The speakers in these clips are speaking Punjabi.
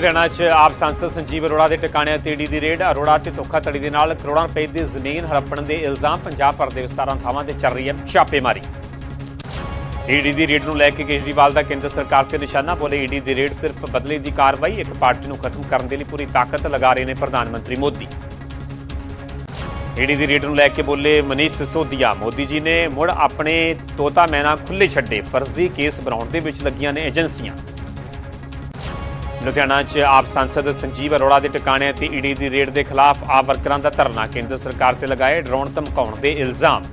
ਲੁਧਿਆਣਾ 'ਚ ਆਪ ਸੰਸਦ ਸੰਜੀਵ ਅਰੋੜਾ ਦੇ ਟਿਕਾਣਿਆਂ ਤੇ ਈਡੀ ਦੀ ਰੇਡ, ਅਰੋੜਾ ਤੇ ਧੋਖਾਧੜੀ ਦੇ ਨਾਲ ਕਰੋੜਾਂ ਰੁਪਏ ਦੀ ਜ਼ਮੀਨ ਹੜੱਪਣ ਦੇ ਇਲਜ਼ਾਮ, ਪੰਜਾਬ ਭਰ ਦੇ 17 ਥਾਵਾਂ ਤੇ ਚੱਲ ਰਹੀ ਹੈ ਛਾਪੇਮਾਰੀ। ਈਡੀ ਦੀ ਰੇਡ ਨੂੰ ਲੈ ਕੇ ਕੇਜਰੀਵਾਲ ਦਾ ਕੇਂਦਰ ਸਰਕਾਰ ਤੇ ਨਿਸ਼ਾਨਾ ਬੋਲੇ ਈਡੀ ਦੀ ਰੇਡ ਸਿਰਫ ਬਦਲੇ ਦੀ ਕਾਰਵਾਈ, ਇੱਕ ਪਾਰਟੀ ਨੂੰ ਖਤਮ ਕਰਨ ਦੇ ਲਈ ਪੂਰੀ ਤਾਕਤ ਲਗਾ ਰਹੇ ਨੇ ਪ੍ਰਧਾਨ ਮੰਤਰੀ ਮੋਦੀ। ਈਡੀ ਦੀ ਰੇਡ ਨੂੰ ਲੈ ਕੇ ਬੋਲੇ ਮਨੀਸ਼ ਸਿਸੋਦੀਆ। ਮੋਦੀ ਜੀ ਨੇ ਮੁੜ ਆਪਣੇ ਤੋਤਾ ਮੈਨਾ ਖੁੱਲੇ ਛੱਡੇ। ਫਰਜ਼ੀ ਕੇਸ ਬਣਾਉਣ ਦੇ ਵਿੱਚ ਲੱਗੀਆਂ ਨੇ ਏਜੰਸੀਆਂ। ਲੁਧਿਆਣਾ 'ਚ ਆਪ ਸੰਸਦ ਸੰਜੀਵ ਅਰੋੜਾ ਦੇ ਟਿਕਾਣਿਆਂ ਤੇ ਈਡੀ ਦੀ ਰੇਡ ਦੇ ਖਿਲਾਫ ਆਪ ਵਰਕਰਾਂ ਦਾ ਧਰਨਾ ਕੇਂਦਰ ਸਰਕਾਰ ਤੇ ਲਗਾਏ ਡਰੋਨ ਧਮਕਾਉਣ ਦੇ ਇਲਜ਼ਾਮ।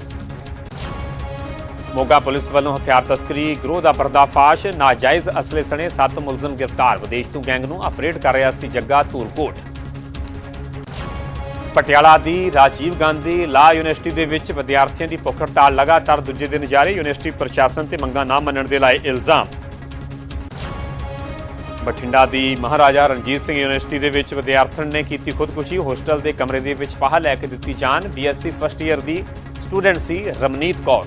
ਮੋਗਾ ਪੁਲਿਸ ਵੱਲੋਂ ਹਥਿਆਰ ਤਸਕਰੀ, ਗਰੋਹ ਦਾ ਪਰਦਾਫਾਸ਼, ਨਾਜਾਇਜ਼ ਅਸਲੇ ਸਣੇ ਸੱਤ ਮੁਲਜ਼ਮ ਗ੍ਰਿਫਤਾਰ। ਵਿਦੇਸ਼ ਤੋਂ ਗੈਂਗ ਨੂੰ ਆਪਰੇਟ ਕਰ ਰਿਹਾ ਸੀ ਜੱਗਾ ਧੂਰਕੋਟ ਪਟਿਆਲਾ ਦੀ ਰਾਜੀਵ ਗਾਂਧੀ ਲਾ ਯੂਨੀਵਰਸਿਟੀ ਦੇ ਵਿੱਚ ਵਿਦਿਆਰਥੀਆਂ ਦੀ ਭੁੱਖ ਹੜਤਾਲ ਲਗਾਤਾਰ ਦੂਜੇ ਦਿਨ ਜਾਰੀ। ਯੂਨੀਵਰਸਿਟੀ ਪ੍ਰਸ਼ਾਸਨ ਤੇ ਮੰਗਾਂ ਨਾ ਮੰਨਣ ਦੇ ਲਾਏ ਇਲਜ਼ਾਮ। ਬਠਿੰਡਾ ਦੀ ਮਹਾਰਾਜਾ ਰਣਜੀਤ ਸਿੰਘ ਯੂਨੀਵਰਸਿਟੀ ਦੇ ਵਿੱਚ ਵਿਦਿਆਰਥਣ ਨੇ ਕੀਤੀ ਖੁਦਕੁਸ਼ੀ। ਹੋਸਟਲ ਦੇ ਕਮਰੇ ਦੇ ਵਿੱਚ ਫਾਹਾ ਲੈ ਕੇ ਦਿੱਤੀ ਜਾਨ। ਬੀਐਸਸੀ ਫਸਟ ਈਅਰ ਦੀ ਸਟੂਡੈਂਟ ਸੀ ਰਮਨੀਤ ਕੌਰ।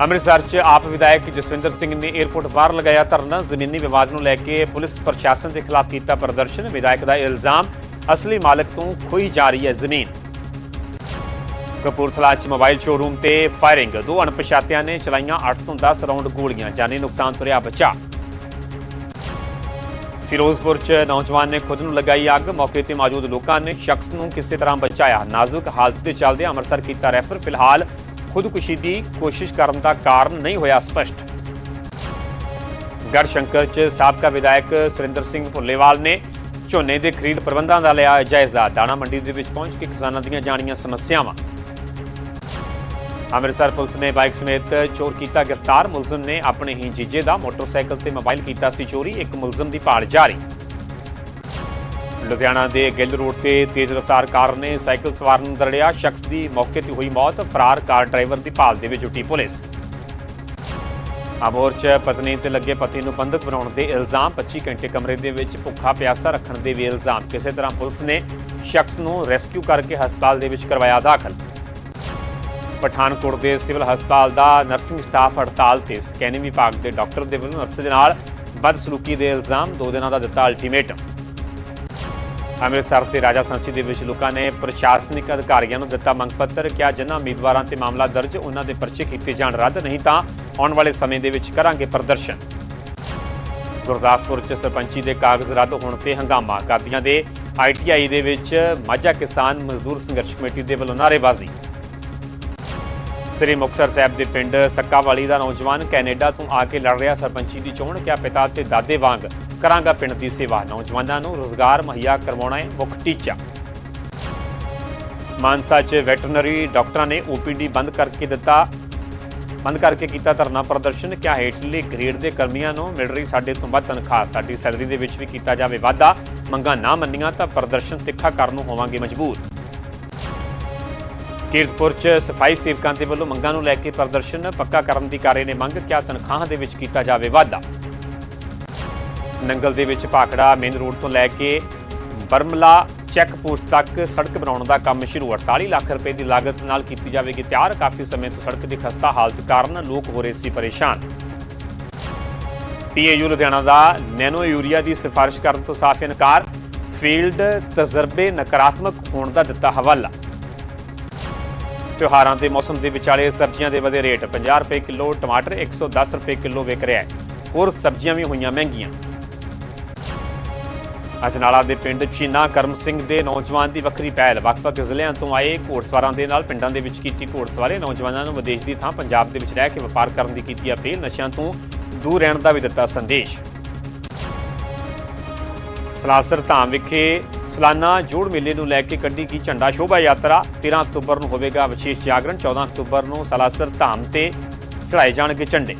ਅੰਮ੍ਰਿਤਸਰ 'ਚ ਆਪ ਵਿਧਾਇਕ ਜਸਵਿੰਦਰ ਸਿੰਘ ਨੇ 에ਅਰਪੋਰਟ ਬਾਹਰ ਲਗਾਇਆ ਧਰਨਾ। ਜ਼ਮੀਨੀ ਵਿਵਾਦ ਨੂੰ ਲੈ ਕੇ ਪੁਲਿਸ ਪ੍ਰਸ਼ਾਸਨ ਦੇ ਖਿਲਾਫ ਕੀਤਾ ਪ੍ਰਦਰਸ਼ਨ। ਵਿਧਾਇਕ ਦਾ ਇਲਜ਼ਾਮ, ਅਸਲੀ ਮਾਲਕ ਤੋਂ ਖੋਈ ਜਾ ਰਹੀ ਹੈ ਜ਼ਮੀਨ। ਕਪੂਰਥਲਾ 'ਚ ਮੋਬਾਈਲ ਸ਼ੋਰੂਮ ਤੇ ਫਾਇਰਿੰਗ। ਦੋ ਅਣਪਛਾਤਿਆਂ ਨੇ ਚਲਾਈਆਂ 8 ਤੋਂ 10 ਰਾਉਂਡ ਗੋਲੀਆਂ। ਜਾਨੀ ਨੁਕਸਾਨ ਤੁਰਿਆ ਰਿਹਾ ਬਚਾ। ਫਿਰੋਜ਼ਪੁਰ 'ਚ ਨੌਜਵਾਨ ਨੇ ਖੁਦ ਨੂੰ ਲਗਾਈ ਅੱਗ। ਮੌਕੇ ਤੇ ਮੌਜੂਦ ਲੋਕਾਂ ਨੇ ਸ਼ਖਸ ਨੂੰ ਕਿਸੇ ਤਰ੍ਹਾਂ ਬਚਾਇਆ। ਨਾਜ਼ੁਕ ਹਾਲਤ ਦੇ ਚੱਲਦੇ ਅੰਮ੍ਰਿਤਸਰ ਕੀਤਾ ਰੈਫਰ। ਫਿਲਹਾਲ ਖੁਦਕੁਸ਼ੀ ਦੀ ਕੋਸ਼ਿਸ਼ ਕਰਨ ਦਾ ਕਾਰਨ ਨਹੀਂ ਹੋਇਆ ਸਪਸ਼ਟ। ਗੜਸ਼ੰਕਰ 'ਚ ਸਾਬਕਾ ਵਿਧਾਇਕ ਸੁਰਿੰਦਰ ਸਿੰਘ ਭੁੱਲੇਵਾਲ ਨੇ ਝੋਨੇ ਦੇ ਖਰੀਦ ਪ੍ਰਬੰਧਾਂ ਦਾ ਲਿਆ ਜਾਇਜ਼ਾ। ਦਾਣਾ ਮੰਡੀ ਦੇ ਵਿੱਚ ਪਹੁੰਚ ਕੇ ਕਿਸਾਨਾਂ ਦੀਆਂ ਜਾਣੀਆਂ ਸਮੱਸਿਆਵਾਂ। ਅੰਮ੍ਰਿਤਸਰ ਪੁਲਿਸ ਨੇ ਬਾਈਕ ਸਮੇਤ ਚੋਰ ਕੀਤਾ ਗ੍ਰਿਫਤਾਰ। ਮੁਲਜ਼ਮ ਨੇ ਆਪਣੇ ਹੀ ਜੀਜੇ ਦਾ ਮੋਟਰਸਾਈਕਲ ਤੇ ਮੋਬਾਈਲ ਕੀਤਾ ਸੀ ਚੋਰੀ। ਇੱਕ ਮੁਲਜ਼ਮ ਦੀ ਭਾਲ ਜਾਰੀ। ਲੁਧਿਆਣਾ ਦੇ ਗਿੱਲ ਰੋਡ ਤੇ ਤੇਜ਼ ਰਫ਼ਤਾਰ ਕਾਰ ਨੇ ਸਾਈਕਲ ਸਵਾਰ ਨੂੰ ਦਰੜਿਆ। ਸ਼ਖਸ ਦੀ ਮੌਕੇ ਤੇ ਹੋਈ ਮੌਤ। ਫਰਾਰ ਕਾਰ ਡਰਾਈਵਰ ਦੀ ਭਾਲ ਦੇ ਵਿੱਚ ਜੁਟੀ ਪੁਲਿਸ। ਅਬੋਰ 'ਚ ਪਤਨੀ ਤੇ ਲੱਗੇ ਪਤੀ ਨੂੰ ਬੰਦਕ ਬਣਾਉਣ ਦੇ ਇਲਜ਼ਾਮ। 25 ਘੰਟੇ ਕਮਰੇ ਦੇ ਵਿੱਚ ਭੁੱਖਾ ਪਿਆਸਾ ਰੱਖਣ ਦੇ ਵੀ ਇਲਜ਼ਾਮ। ਕਿਸੇ ਤਰ੍ਹਾਂ ਪੁਲਿਸ ਨੇ ਸ਼ਖਸ ਨੂੰ ਰੈਸਕਿਊ ਕਰਕੇ ਹਸਪਤਾਲ ਦੇ ਵਿੱਚ ਕਰਵਾਇਆ ਦਾਖਲ। ਪਠਾਨਕੋਟ ਦੇ ਸਿਵਲ ਹਸਪਤਾਲ ਦਾ ਨਰਸਿੰਗ ਸਟਾਫ ਹੜਤਾਲ ਤੇ ਸਕੈਨਿੰਗ ਵਿਭਾਗ ਦੇ ਡਾਕਟਰ ਦੇ ਵੱਲੋਂ ਨਰਸ ਦੇ ਨਾਲ ਬਦਸਲੂਕੀ ਦੇ ਇਲਜ਼ਾਮ, ਦੋ ਦਿਨਾਂ ਦਾ ਦਿੱਤਾ ਅਲਟੀਮੇਟਮ ਅੰਮ੍ਰਿਤਸਰ ਤੇ ਰਾਜਾ ਸੰਸੀ ਦੇ ਵਿੱਚ ਲੋਕਾਂ ਨੇ ਪ੍ਰਸ਼ਾਸਨਿਕ ਅਧਿਕਾਰੀਆਂ ਨੂੰ ਦਿੱਤਾ ਮੰਗ ਪੱਤਰ, ਕਿਹਾ ਜਿਨ੍ਹਾਂ ਉਮੀਦਵਾਰਾਂ ਤੇ ਮਾਮਲਾ ਦਰਜ, ਉਹਨਾਂ ਦੇ ਪਰਚੇ ਕੀਤੇ ਜਾਣ ਰੱਦ, ਨਹੀਂ ਤਾਂ ਆਉਣ ਵਾਲੇ ਸਮੇਂ ਦੇ ਵਿੱਚ ਕਰਾਂਗੇ ਪ੍ਰਦਰਸ਼ਨ। ਗੁਰਦਾਸਪੁਰ ਚ ਸਰਪੰਚੀ ਦੇ ਕਾਗਜ਼ ਰੱਦ ਹੋਣ ਤੇ ਹੰਗਾਮਾ, ਕਰਦੀਆਂ ਦੇ ਆਈਟੀਆਈ ਦੇ ਵਿੱਚ ਮਾਝਾ ਕਿਸਾਨ ਮਜ਼ਦੂਰ ਸੰਘਰਸ਼ ਕਮੇਟੀ ਦੇ ਵੱਲੋਂ ਨਾਅਰੇਬਾਜ਼ੀ। ਸ੍ਰੀ ਮੁਕਤਸਰ ਸਾਹਿਬ ਦੇ ਪਿੰਡ ਸੱਕਾਵਾਲੀ ਦਾ ਨੌਜਵਾਨ ਕੈਨੇਡਾ ਤੋਂ ਆ ਕੇ ਲੜ ਰਿਹਾ। ਸਰਪੰਚੀ ਦੀ ਚੋਣ ਕਿਹਾ ਪਿਤਾ ਤੇ ਦਾਦੇ ਵਾਂਗ ਕਰਾਂਗਾ ਪਿੰਡ ਦੀ ਸੇਵਾ। ਨੌਜਵਾਨਾਂ ਨੂੰ ਰੋਜ਼ਗਾਰ ਮੁਹੱਈਆ ਕਰਵਾਉਣਾ ਹੈ ਮੁੱਖ ਟੀਚਾ। ਮਾਨਸਾ 'ਚ ਵੈਟਰਨਰੀ ਡਾਕਟਰਾਂ ਨੇ ਓਪੀਡੀ ਬੰਦ ਕਰਕੇ ਦਿੱਤਾ, ਬੰਦ ਕਰਕੇ ਕੀਤਾ ਧਰਨਾ ਪ੍ਰਦਰਸ਼ਨ। ਕਿਆ ਹੇਠਲੇ ਗ੍ਰੇਡ ਦੇ ਕਰਮੀਆਂ ਨੂੰ ਮਿਲ ਰਹੀ ਸਾਡੇ ਤੋਂ ਵੱਧ ਤਨਖਾਹ? ਸਾਡੀ ਸੈਲਰੀ ਦੇ ਵਿੱਚ ਵੀ ਕੀਤਾ ਜਾਵੇ ਵਾਧਾ। ਮੰਗਾਂ ਨਾ ਮੰਨੀਆਂ ਤਾਂ ਪ੍ਰਦਰਸ਼ਨ ਤਿੱਖਾ ਕਰਨ ਨੂੰ ਹੋਵਾਂਗੇ ਮਜਬੂਰ। ਕੀਰਤਪੁਰ 'ਚ ਸਫ਼ਾਈ ਸੇਵਕਾਂ ਦੇ ਵੱਲੋਂ ਮੰਗਾਂ ਨੂੰ ਲੈ ਕੇ ਪ੍ਰਦਰਸ਼ਨ ਪੱਕਾ ਕਰਨ ਦੀ ਕਾਰੇ ਨੇ ਮੰਗ ਕਿਹਾ ਤਨਖਾਹਾਂ ਦੇ ਵਿੱਚ ਕੀਤਾ ਜਾਵੇ ਵਾਧਾ? ਨੰਗਲ ਦੇ ਵਿੱਚ ਭਾਖੜਾ ਮੇਨ ਰੋਡ ਤੋਂ ਲੈ ਕੇ ਬਰਮਲਾ ਚੈੱਕ ਪੋਸਟ ਤੱਕ ਸੜਕ ਬਣਾਉਣ ਦਾ ਕੰਮ ਸ਼ੁਰੂ। 48 ਲੱਖ ਰੁਪਏ ਦੀ ਲਾਗਤ ਨਾਲ ਕੀਤੀ ਜਾਵੇਗੀ ਤਿਆਰ। ਕਾਫੀ ਸਮੇਂ ਤੋਂ ਸੜਕ ਦੀ ਖਸਤਾ ਹਾਲਤ ਕਾਰਨ ਲੋਕ ਹੋ ਰਹੇ ਸੀ ਪਰੇਸ਼ਾਨ। ਪੀਏਯੂ ਲੁਧਿਆਣਾ ਦਾ ਨੈਨੋ ਯੂਰੀਆ ਦੀ ਸਿਫਾਰਿਸ਼ ਕਰਨ ਤੋਂ ਸਾਫ਼ ਇਨਕਾਰ। ਫੀਲਡ ਤਜਰਬੇ ਨਕਾਰਾਤਮਕ ਹੋਣ ਦਾ ਦਿੱਤਾ ਹਵਾਲਾ। ਤਿਉਹਾਰਾਂ ਦੇ ਮੌਸਮ ਦੇ ਵਿਚਾਲੇ ਸਬਜ਼ੀਆਂ ਦੇ ਵਧੇ ਰੇਟ। 50 ਰੁਪਏ ਕਿਲੋ ਟਮਾਟਰ 110 ਰੁਪਏ ਕਿਲੋ ਵਿਕ ਰਿਹਾ ਹੈ। ਹੋਰ ਸਬਜ਼ੀਆਂ ਵੀ ਹੋਈਆਂ ਮਹਿੰਗੀਆਂ। ਅਜਨਾਲਾ ਦੇ ਪਿੰਡ ਚੀਨਾ ਕਰਮ ਸਿੰਘ ਦੇ ਨੌਜਵਾਨ ਦੀ ਵੱਖਰੀ ਪਹਿਲ। ਵੱਖ-ਵੱਖ ਜ਼ਿਲ੍ਹਿਆਂ ਤੋਂ ਆਏ ਘੋੜਸਵਾਰਾਂ ਦੇ ਨਾਲ ਪਿੰਡਾਂ ਦੇ ਵਿੱਚ ਕੀਤੀ ਘੋੜਸਵਾਰੇ। ਨੌਜਵਾਨਾਂ ਨੂੰ ਵਿਦੇਸ਼ ਦੀ ਥਾਂ ਪੰਜਾਬ ਦੇ ਵਿੱਚ ਰਹਿ ਕੇ ਵਪਾਰ ਕਰਨ ਦੀ ਕੀਤੀ ਅਪੀਲ। ਨਸ਼ਿਆਂ ਤੋਂ ਦੂਰ ਰਹਿਣ ਦਾ ਵੀ ਦਿੱਤਾ ਸੰਦੇਸ਼। ਸਲਾਸਰ ਧਾਮ ਵਿਖੇ ਸਾਲਾਨਾ ਜੋੜ ਮੇਲੇ ਨੂੰ ਲੈ ਕੇ ਕੱਢੀ ਗਈ ਝੰਡਾ ਸ਼ੋਭਾ ਯਾਤਰਾ। 13 ਅਕਤੂਬਰ ਨੂੰ ਹੋਵੇਗਾ ਵਿਸ਼ੇਸ਼ ਜਾਗਰਣ 14 ਅਕਤੂਬਰ ਨੂੰ ਸਲਾਸਰ ਧਾਮ ਤੇ ਚੜਾਏ ਜਾਣਗੇ ਝੰਡੇ।